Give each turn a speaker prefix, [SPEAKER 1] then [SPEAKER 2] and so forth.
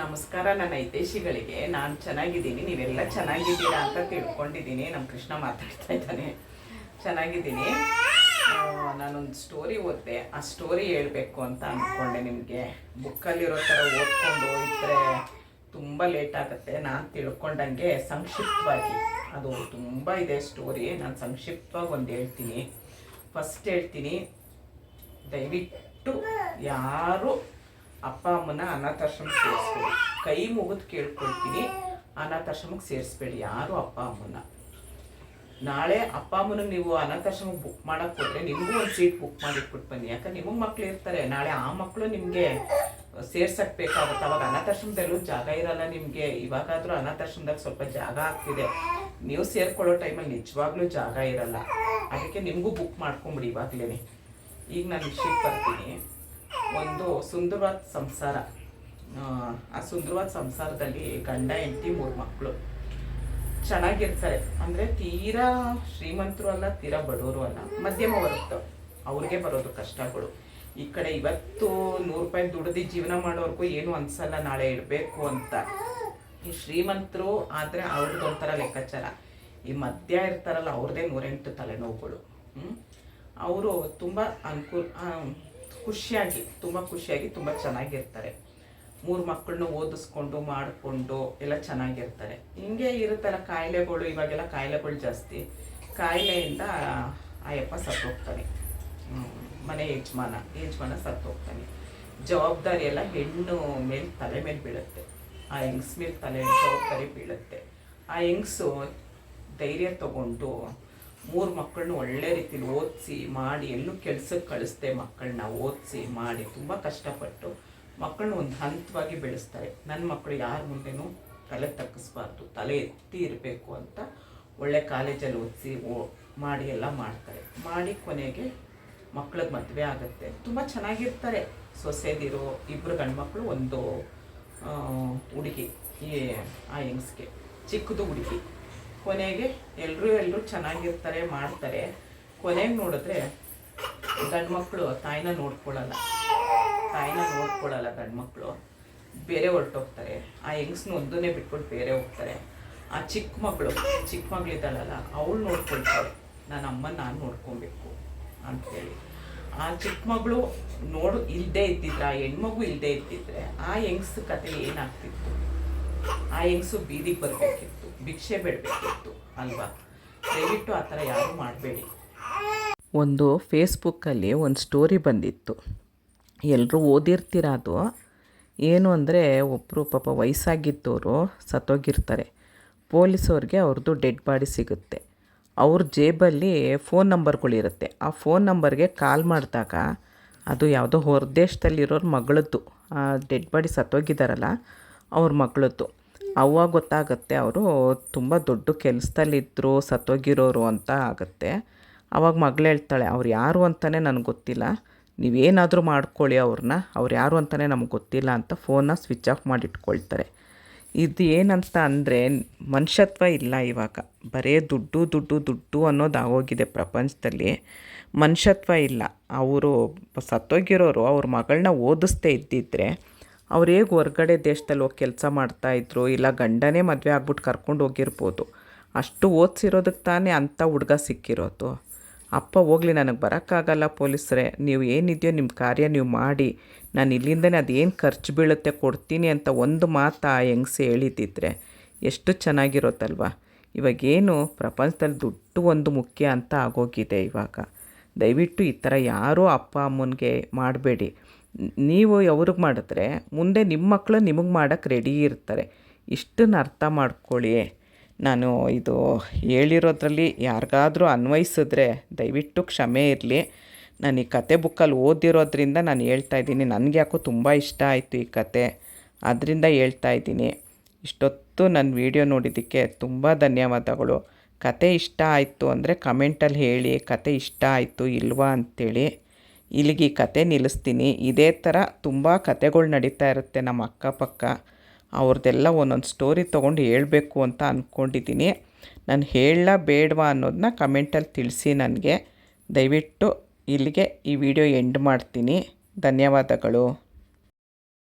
[SPEAKER 1] ನಮಸ್ಕಾರ, ನನ್ನ ಹಿತೇಶಿಗಳಿಗೆ ನಾನು ಚೆನ್ನಾಗಿದ್ದೀನಿ, ನೀವೆಲ್ಲ ಚೆನ್ನಾಗಿದ್ದೀರಾ ಅಂತ ತಿಳ್ಕೊಂಡಿದ್ದೀನಿ. ನಮ್ಮ ಕೃಷ್ಣ ಮಾತಾಡ್ತಾ ಇದ್ದಾನೆ. ಚೆನ್ನಾಗಿದ್ದೀನಿ. ನಾನೊಂದು ಸ್ಟೋರಿ ಓದಿದೆ. ಆ ಸ್ಟೋರಿ ಹೇಳಬೇಕು ಅಂತ ಅಂದ್ಕೊಂಡೆ ನಿಮಗೆ. ಬುಕ್ಕಲ್ಲಿರೋ ಥರ ಓದ್ಕೊಂಡು ಇದ್ದರೆ ತುಂಬ ಲೇಟ್ ಆಗುತ್ತೆ. ನಾನು ತಿಳ್ಕೊಂಡಂಗೆ ಸಂಕ್ಷಿಪ್ತವಾಗಿ. ಅದು ತುಂಬ ಇದೆ ಸ್ಟೋರಿ ನಾನು ಸಂಕ್ಷಿಪ್ತವಾಗಿ ಒಂದು ಹೇಳ್ತೀನಿ. ಫಸ್ಟ್ ಹೇಳ್ತೀನಿ. ದಯವಿಟ್ಟು ಯಾರು ಅಪ್ಪ ಅಮ್ಮನ ಅನಾಥಾಶ್ರಮಕ್ಕೆ ಸೇರಿಸ್ಬೇಡಿ. ಕೈ ಮುಗಿದು ಕೇಳ್ಕೊಳ್ತೀನಿ. ಅನಾಥಾಶ್ರಮಕ್ಕೆ ಸೇರಿಸ್ಬೇಡಿ. ಯಾರು ಅಪ್ಪ ಅಮ್ಮನ? ನಾಳೆ ಅಪ್ಪ ಅಮ್ಮನ ನೀವು ಅನಾಥಾಶ್ರಮಕ್ಕೆ ಬುಕ್ ಮಾಡಕ್ಕೆ ಹೋದ್ರೆ ನಿಮಗೂ ಒಂದು ಸೀಟ್ ಬುಕ್ ಮಾಡಿಟ್ಬಿಟ್ಟು ಬನ್ನಿ. ಯಾಕಂದ್ರೆ ನಿಮಗೆ ಮಕ್ಕಳು ಇರ್ತಾರೆ. ನಾಳೆ ಆ ಮಕ್ಕಳು ನಿಮಗೆ ಸೇರ್ಸಕ್ಕೆ ಬೇಕಾಗುತ್ತೆ. ಅವಾಗ ಅನಾಥಾಶ್ರಮದಲ್ಲೂ ಜಾಗ ಇರಲ್ಲ ನಿಮಗೆ. ಇವಾಗಾದರೂ ಅನಾಥಾಶ್ರಮದಾಗ ಸ್ವಲ್ಪ ಜಾಗ ಆಗ್ತಿದೆ. ನೀವು ಸೇರ್ಕೊಳ್ಳೋ ಟೈಮಲ್ಲಿ ನಿಜವಾಗ್ಲೂ ಜಾಗ ಇರಲ್ಲ. ಅದಕ್ಕೆ ನಿಮಗೂ ಬುಕ್ ಮಾಡ್ಕೊಂಬಿಡಿ ಇವಾಗಲೇ ಈಗ ನಾನು ವಿಷಯಕ್ಕೆ ಬರ್ತೀನಿ. ಒಂದು ಸುಂದರವಾದ ಸಂಸಾರ. ಆ, ಸುಂದರವಾದ ಸಂಸಾರದಲ್ಲಿ ಗಂಡ ಹೆಂಡತಿ ಮೂರು ಮಕ್ಕಳು ಚೆನ್ನಾಗಿರ್ತಾರೆ. ಅಂದರೆ ತೀರಾ ಶ್ರೀಮಂತರು ಅಲ್ಲ ತೀರಾ ಬಡವರು ಅಲ್ಲ ಮಧ್ಯಮ ವರ್ಗ ಅವ್ರಿಗೆ ಬರೋದು ಕಷ್ಟಗಳು. ಈ ಕಡೆ ಇವತ್ತು ನೂರು ರೂಪಾಯಿ ದುಡ್ದು ಜೀವನ ಮಾಡೋರ್ಗೂ ಏನು ಅನ್ಸಲ್ಲ ನಾಳೆ ಇಡಬೇಕು ಅಂತ. ಈ ಶ್ರೀಮಂತರು ಆದರೆ ಅವ್ರದ್ದು ಒಂಥರ ಲೆಕ್ಕಾಚಾರ. ಈ ಮಧ್ಯ ಇರ್ತಾರಲ್ಲ ಅವ್ರದ್ದೇ ನೂರೆಂಟು ತಲೆನೋವುಗಳು. ಅವರು ತುಂಬ ಅನುಕೂಲ ಖುಷಿಯಾಗಿ, ತುಂಬ ಖುಷಿಯಾಗಿ ತುಂಬ ಚೆನ್ನಾಗಿರ್ತಾರೆ. ಮೂರು ಮಕ್ಕಳನ್ನ ಓದಿಸ್ಕೊಂಡು, ಮಾಡಿಕೊಂಡು ಎಲ್ಲ ಚೆನ್ನಾಗಿರ್ತಾರೆ. ಹಿಂಗೆ ಇರುತ್ತಲ್ಲ ಕಾಯಿಲೆಗಳು, ಇವಾಗೆಲ್ಲ ಕಾಯಿಲೆಗಳು ಜಾಸ್ತಿ. ಕಾಯಿಲೆಯಿಂದ ಆಯಪ್ಪ ಸತ್ತೋಗ್ತಾನೆ. ಮನೆ ಯಜಮಾನ ಯಜಮಾನ ಸತ್ತೋಗ್ತಾನೆ. ಜವಾಬ್ದಾರಿ ಎಲ್ಲ ಹೆಣ್ಣು ಮೇಲೆ ತಲೆ ಮೇಲೆ ಬೀಳುತ್ತೆ. ಆ ಹೆಂಗ್ಸ್ ಮೇಲೆ ತಲೆ, ಜವಾಬ್ದಾರಿ ಬೀಳುತ್ತೆ. ಆ ಹೆಂಗ್ಸು ಧೈರ್ಯ ತಗೊಂಡು ಮೂರು ಮಕ್ಕಳನ್ನು ಒಳ್ಳೆ ರೀತಿಲಿ ಓದಿಸಿ ಮಾಡಿ ಎಲ್ಲೂ ಕೆಲ್ಸಕ್ಕೆ ಕಳಿಸ್ದೆ ಮಕ್ಕಳನ್ನ ಓದಿಸಿ ಮಾಡಿ ತುಂಬ ಕಷ್ಟಪಟ್ಟು ಮಕ್ಕಳನ್ನ ಒಂದು ಹಂತವಾಗಿ ಬೆಳೆಸ್ತಾರೆ. ನನ್ನ ಮಕ್ಕಳು ಯಾರ ಮುಂದೆನೂ ತಲೆ ತಗ್ಗಿಸ್ಬಾರ್ದು, ತಲೆ ಎತ್ತಿ ಇರಬೇಕು ಅಂತ ಒಳ್ಳೆ ಕಾಲೇಜಲ್ಲಿ ಓದಿಸಿ ಓ ಮಾಡಿ ಎಲ್ಲ ಮಾಡ್ತಾರೆ. ಮಾಡಿ ಕೊನೆಗೆ ಮಕ್ಳಿಗೆ ಮದುವೆ ಆಗುತ್ತೆ. ತುಂಬ ಚೆನ್ನಾಗಿರ್ತಾರೆ. ಸೊಸೆದಿರೋ ಇಬ್ಬರು ಗಂಡ್ಮಕ್ಳು ಒಂದು ಹುಡುಗಿ, ಈ, ಆ ಹೆಂಗ್ಸ್ಗೆ ಚಿಕ್ಕದು ಹುಡುಗಿ. ಕೊನೆಗೆ ಎಲ್ಲರೂ ಎಲ್ಲರೂ ಚೆನ್ನಾಗಿರ್ತಾರೆ, ಮಾಡ್ತಾರೆ. ಕೊನೆಗೆ ನೋಡಿದ್ರೆ ಗಂಡ್ಮಕ್ಳು ತಾಯಿನ ನೋಡ್ಕೊಳ್ಳಲ್ಲ ತಾಯಿನ ನೋಡ್ಕೊಳ್ಳಲ್ಲ ಗಂಡ್ಮಕ್ಳು ಬೇರೆ ಹೊರಟೋಗ್ತಾರೆ. ಆ ಹೆಂಗ್ಸ್ನ ಒಂದನ್ನೇ ಬಿಟ್ಕೊಂಡು ಬೇರೆ ಹೋಗ್ತಾರೆ. ಆ ಚಿಕ್ಕ ಮಗಳು ಚಿಕ್ಕ ಮಗಳಿದ್ದಾಳಲ್ಲ, ಅವಳು ನೋಡ್ಕೊಳ್ತಾಳೆ. ನನ್ನ ಅಮ್ಮನ ನಾನು ನೋಡ್ಕೊಬೇಕು ಅಂಥೇಳಿ ಆ ಚಿಕ್ಕ ಮಗಳು ನೋಡು ಇಲ್ಲದೆ ಇದ್ದಿದ್ರೆ, ಆ ಹೆಣ್ಮಗು ಇಲ್ಲದೆ ಇದ್ದಿದ್ರೆ, ಆ ಹೆಂಗ್ಸ್ ಕತೆ ಏನಾಗ್ತಿತ್ತು? ಆ ಹೆಂಗ್ಸು ಬೀದಿಗೆ ಬರಬೇಕಿತ್ತು. ಭಿಕ್ಷೆ ಬೇಡಬೇಕಿತ್ತು, ಅಲ್ವಾ? ದಯವಿಟ್ಟು ಆ ಥರ ಯಾರು ಮಾಡಬೇಡಿ. ಒಂದು ಫೇಸ್ಬುಕ್ಕಲ್ಲಿ ಒಂದು ಸ್ಟೋರಿ ಬಂದಿತ್ತು. ಎಲ್ಲರೂ ಓದಿರ್ತೀರ ಅದು? ಏನು ಅಂದರೆ ಒಬ್ಬರು ಪಾಪ ವಯಸ್ಸಾಗಿದ್ದವರು ಸತ್ತೋಗಿರ್ತಾರೆ. ಪೊಲೀಸವ್ರಿಗೆ ಅವ್ರದ್ದು ಡೆಡ್ ಬಾಡಿ ಸಿಗುತ್ತೆ. ಅವ್ರ ಜೇಬಲ್ಲಿ ಫೋನ್ ನಂಬರ್ಗಳಿರುತ್ತೆ. ಆ ಫೋನ್ ನಂಬರ್ಗೆ ಕಾಲ್ ಮಾಡಿದಾಗ ಅದು ಯಾವುದೋ ಹೊರದೇಶದಲ್ಲಿರೋರ ಮಗಳದ್ದು. ಆ ಡೆಡ್ ಬಾಡಿ ಸತ್ತೋಗಿದ್ದಾರಲ್ಲ, ಅವ್ರ ಮಗಳದ್ದು. ಅವಾಗ ಗೊತ್ತಾಗುತ್ತೆ, ಅವರು ತುಂಬ ದೊಡ್ಡ ಕೆಲಸದಲ್ಲಿದ್ದರು ಸತ್ತೋಗಿರೋರು ಅಂತ ಆಗುತ್ತೆ. ಅವಾಗ ಮಗಳು ಹೇಳ್ತಾಳೆ, ಅವ್ರು ಯಾರು ಅಂತಲೇ ನನಗೆ ಗೊತ್ತಿಲ್ಲ. ನೀವೇನಾದರೂ ಮಾಡ್ಕೊಳ್ಳಿ ಅವ್ರನ್ನ ಅವ್ರು ಯಾರು ಅಂತಲೇ ನಮ್ಗೆ ಗೊತ್ತಿಲ್ಲ ಅಂತ ಫೋನ್ನ ಸ್ವಿಚ್ ಆಫ್ ಮಾಡಿಟ್ಕೊಳ್ತಾರೆ. ಇದು ಏನಂತ ಅಂದರೆ, ಮನುಷ್ಯತ್ವ ಇಲ್ಲ ಇವಾಗ. ಬರೀ ದುಡ್ಡು ದುಡ್ಡು ದುಡ್ಡು ಅನ್ನೋದು ಆಗೋಗಿದೆ ಪ್ರಪಂಚದಲ್ಲಿ. ಮನುಷ್ಯತ್ವ ಇಲ್ಲ. ಅವರು ಸತ್ತೋಗಿರೋರು, ಅವ್ರ ಮಗಳನ್ನ ಓದಿಸ್ದೇ ಇದ್ದಿದ್ರೆ ಅವ್ರು ಹೇಗೆ ಹೊರ್ಗಡೆ ದೇಶದಲ್ಲಿ ಹೋಗಿ ಕೆಲಸ ಮಾಡ್ತಾಯಿದ್ರು ಇಲ್ಲ ಗಂಡನೇ ಮದುವೆ ಆಗ್ಬಿಟ್ಟು ಕರ್ಕೊಂಡು ಹೋಗಿರ್ಬೋದು. ಅಷ್ಟು ಓದಿಸಿರೋದಕ್ಕೆ ತಾನೇ ಅಂಥ ಹುಡುಗ ಸಿಕ್ಕಿರೋದು. ಅಪ್ಪ ಹೋಗ್ಲಿ, ನನಗೆ ಬರೋಕ್ಕಾಗಲ್ಲ ಪೊಲೀಸರೇ. ನೀವು ಏನಿದೆಯೋ ನಿಮ್ಮ ಕಾರ್ಯ ನೀವು ಮಾಡಿ. ನಾನು ಇಲ್ಲಿಂದನೇ ಅದೇನು ಖರ್ಚು ಬೀಳುತ್ತೆ ಕೊಡ್ತೀನಿ ಅಂತ ಒಂದು ಮಾತು ಆ ಹೆಂಗ್ಸೆ ಹೇಳಿದ್ದಿದ್ರೆ ಎಷ್ಟು ಚೆನ್ನಾಗಿರೋತ್ತಲ್ವ? ಇವಾಗೇನು ಪ್ರಪಂಚದಲ್ಲಿ ದುಡ್ಡು ಒಂದು ಮುಖ್ಯ ಅಂತ ಆಗೋಗಿದೆ ಇವಾಗ. ದಯವಿಟ್ಟು ಈ ಥರ ಯಾರೂ ಅಪ್ಪ, ಅಮ್ಮನಿಗೆ ಮಾಡಬೇಡಿ. ನೀವು ಅವ್ರಿಗೆ ಮಾಡಿದ್ರೆ ಮುಂದೆ ನಿಮ್ಮ ಮಕ್ಕಳು ನಿಮಗೆ ಮಾಡೋಕ್ಕೆ ರೆಡಿ ಇರ್ತಾರೆ. ಇಷ್ಟನ್ನು ಅರ್ಥ ಮಾಡ್ಕೊಳ್ಳಿ. ನಾನು ಇದು ಹೇಳಿರೋದ್ರಲ್ಲಿ ಯಾರಿಗಾದರೂ ಅನ್ವಯಿಸಿದ್ರೆ ದಯವಿಟ್ಟು ಕ್ಷಮೆ ಇರಲಿ. ನಾನು ಈ ಕತೆ ಬುಕ್ಕಲ್ಲಿ ಓದಿರೋದ್ರಿಂದ ನಾನು ಹೇಳ್ತಾ ಇದ್ದೀನಿ. ನನಗೆ ಯಾಕೋ ತುಂಬ ಇಷ್ಟ ಆಯಿತು ಈ ಕತೆ. ಅದರಿಂದ ಹೇಳ್ತಾ ಇದ್ದೀನಿ. ಇಷ್ಟೊತ್ತು ನನ್ನ ವಿಡಿಯೋ ನೋಡಿದ್ದಕ್ಕೆ ತುಂಬ ಧನ್ಯವಾದಗಳು. ಕತೆ ಇಷ್ಟ ಆಯಿತು ಅಂದರೆ ಕಮೆಂಟಲ್ಲಿ ಹೇಳಿ. ಕತೆ ಇಷ್ಟ ಆಯಿತು ಇಲ್ವಾ ಅಂಥೇಳಿ ಇಲ್ಲಿಗೆ ಕತೆ ನಿಲ್ಲಿಸ್ತೀನಿ. ಇದೇ ಥರ ತುಂಬ ಕತೆಗಳು ನಡೀತಾ ಇರುತ್ತೆ ನಮ್ಮ ಅಕ್ಕಪಕ್ಕ. ಅವ್ರದ್ದೆಲ್ಲ ಒಂದೊಂದು ಸ್ಟೋರಿ ತೊಗೊಂಡು ಹೇಳಬೇಕು ಅಂತ ಅಂದ್ಕೊಂಡಿದ್ದೀನಿ ನಾನು ಹೇಳಲಾ ಬೇಡವಾ ಅನ್ನೋದನ್ನ ಕಮೆಂಟಲ್ಲಿ ತಿಳಿಸಿ ನನಗೆ. ದಯವಿಟ್ಟು ಇಲ್ಲಿಗೆ ಈ ವಿಡಿಯೋ ಎಂಡ್ ಮಾಡ್ತೀನಿ. ಧನ್ಯವಾದಗಳು.